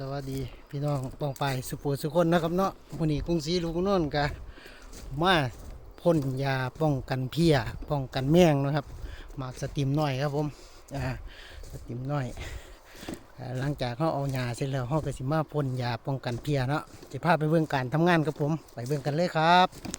สวัสดีพี่น้องปองไปสุปูสุคนนะครับเนาะวันนี้กรุงศรีลูกนน่นกะมาพ่นยาป้องกันเพี้ยป้องกันแมงนะครับหมากสติมหน่อยครับผมอ่าสติมหน่อยหลังจากเขาเอายาเสร็จแล้วเขาก็สิมาพ่นยาป้องกันเพี้ยเนาะจะพาไปเบื้องการทำงานครับผม ไปเบื้องกันเลยครับ